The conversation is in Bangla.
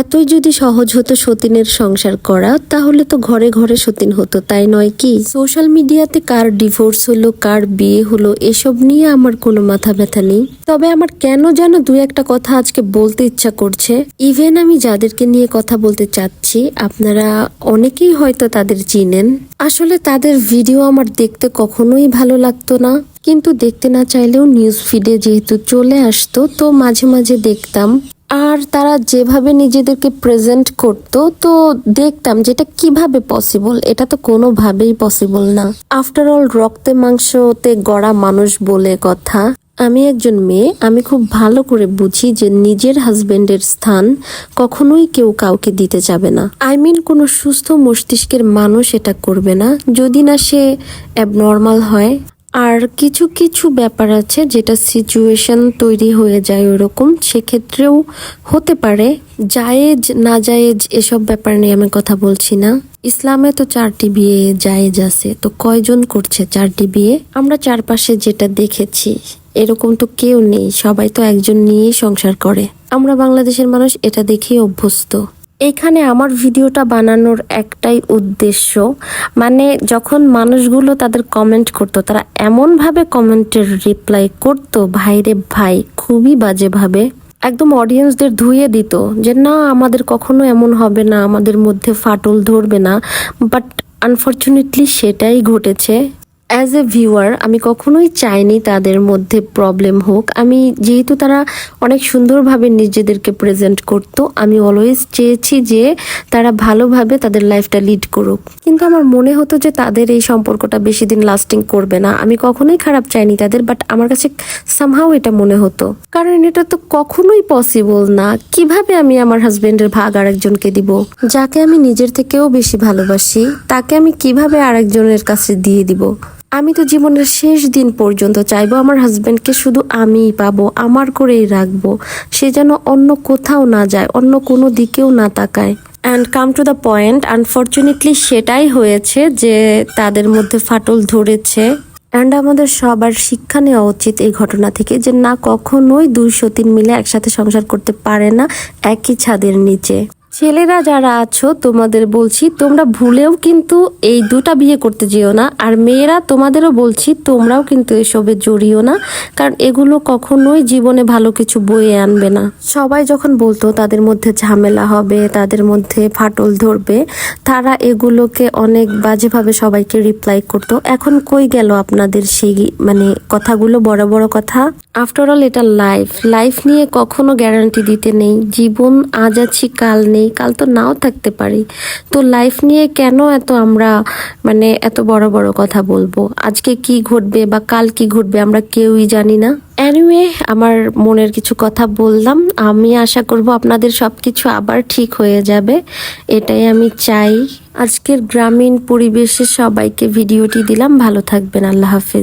এতই যদি সহজ হতো সতীনের সংসার করা, তাহলে তো ঘরে ঘরে সতীন হতো, তাই নয় কি? সোশ্যাল মিডিয়াতে কার ডিভোর্স হলো, কার বিয়ে হলো, এসব নিয়ে আমার কোনো মাথা ব্যথা নেই। তবে আমার কেন যেন দু একটা কথা আজকে বলতে ইচ্ছা করছে। ইভেন আমি যাদেরকে নিয়ে কথা বলতে চাচ্ছি, আপনারা অনেকেই হয়তো তাদের চিনেন। আসলে তাদের ভিডিও আমার দেখতে কখনোই ভালো লাগতো না। কিন্তু দেখতে না চাইলেও নিউজ ফিডে যেহেতু চলে আসতো, তো মাঝে মাঝে দেখতাম। আর তারা যেভাবে নিজেদেরকে প্রেজেন্ট করতো, তো দেখতাম যেটা কীভাবে পসিবল এটা তো কোনোভাবেই পসিবল না। আফটার অল রক্তে, মাংসতে গড়া মানুষ বলে কথা। আমি একজন মেয়ে, আমি খুব ভালো করে বুঝি যে নিজের হাজবেন্ডের স্থান কখনোই কেউ কাউকে দিতে যাবে না। আই মিন কোনো সুস্থ মস্তিষ্কের মানুষ এটা করবে না। যদি না সে অ্যাবনর্মাল হয় আর কিছু কিছু ব্যাপার আছে যেটা সিচুয়েশন তৈরি হয়ে যায় ওরকম। সেক্ষেত্রেও হতে পারে। জায়েজ, না জায়েজ এসব ব্যাপার নিয়ে আমি কথা বলছি না। ইসলামে তো চারটি বিয়ে জায়েজ আছে। তো কয়জন করছে চারটি বিয়ে? আমরা চারপাশে যেটা দেখেছি, এরকম তো কেউ নেই। সবাই তো একজন নিয়েই সংসার করে। আমরা বাংলাদেশের মানুষ এটা দেখেই অভ্যস্ত। এখানে আমার ভিডিওটা বানানোর একটাই উদ্দেশ্য মানে যখন মানুষগুলো তাদের কমেন্ট করতো, তারা এমনভাবে কমেন্টের রিপ্লাই করতো ভাইরে ভাই, খুবই বাজেভাবে। একদম অডিয়েন্সদের ধুয়ে দিত যে, না, আমাদের কখনো এমন হবে না, আমাদের মধ্যে ফাটল ধরবে না। বাট আনফর্চুনেটলি সেটাই ঘটেছে। অ্যাজ এ ভিউয়ার আমি কখনোই চাইনি তাদের মধ্যে প্রবলেম হোক। আমি যেহেতু তারা অনেক সুন্দরভাবে নিজেদেরকে প্রেজেন্ট করতো, আমি অলওয়েজ চেয়েছি যে তারা ভালোভাবে তাদের লাইফটা লিড করুক। কিন্তু আমার মনে হতো যে তাদের এই সম্পর্কটা বেশি দিন লাস্টিং করবে না। আমি কখনোই খারাপ চাইনি তাদের বাট আমার কাছে সামহাও এটা মনে হতো। কারণ এটা তো কখনোই পসিবল না। কীভাবে আমি আমার হাজবেন্ডের ভাগ আরেকজনকে দিব? যাকে আমি নিজের থেকেও বেশি ভালোবাসি, তাকে আমি কীভাবে আরেকজনের কাছে দিয়ে দিব? আমি তো জীবনের শেষ দিন পর্যন্ত চাইব আমার হাজবেন্ডকে শুধু আমিই পাবো, আমার করেই রাখব। সে যেন অন্য কোথাও না যায়, অন্য কোনো দিকেও না তাকায়। And come to the point unfortunately সেটাই হয়েছে যে তাদের মধ্যে ফাটল ধরেছে। অ্যান্ড আমাদের সবার শিক্ষা নেওয়া উচিত এই ঘটনা থেকে যে না কখনোই দুই সতীন মিলে একসাথে সংসার করতে পারে না, একই ছাদের নিচে। ছেলেরা যারা আছো, তোমাদের বলছি, তোমরা ভুলেও কিন্তু এই দুটা বিয়ে করতে যেও না। আর মেয়েরা, তোমাদেরও বলছি, তোমরাও কিন্তু এসবে জড়িও না। কারণ এগুলো কখনোই জীবনে ভালো কিছু বয়ে আনবে না। সবাই যখন বলতো, তাদের মধ্যে ঝামেলা হবে, তাদের মধ্যে ফাটল ধরবে, তারা এগুলোকে অনেক বাজেভাবে সবাইকে রিপ্লাই করতো। এখন কই গেল আপনাদের সেই মানে কথাগুলো? বড় বড় কথা। আফটার অল এটা লাইফ লাইফ নিয়ে কখনো গ্যারান্টি দিতে নেই। জীবন আজ আছি, কাল নেই। কাল তো নাও থাকতে পারি। তো লাইফ নিয়ে কেন এত আমরা মানে এত বড় বড় কথা বলব? আজকে কি ঘটবে বা কাল কি ঘটবে আমরা কেউই জানি না। এনিওয়ে আমার মনের কিছু কথা বললাম। আমি আশা করব আপনাদের সব কিছু আবার ঠিক হয়ে যাবে। এটাই আমি চাই। আজকের গ্রামীণ পরিবেশে সবাইকে ভিডিওটি দিলাম। ভালো থাকবেন। আল্লাহ হাফেজ।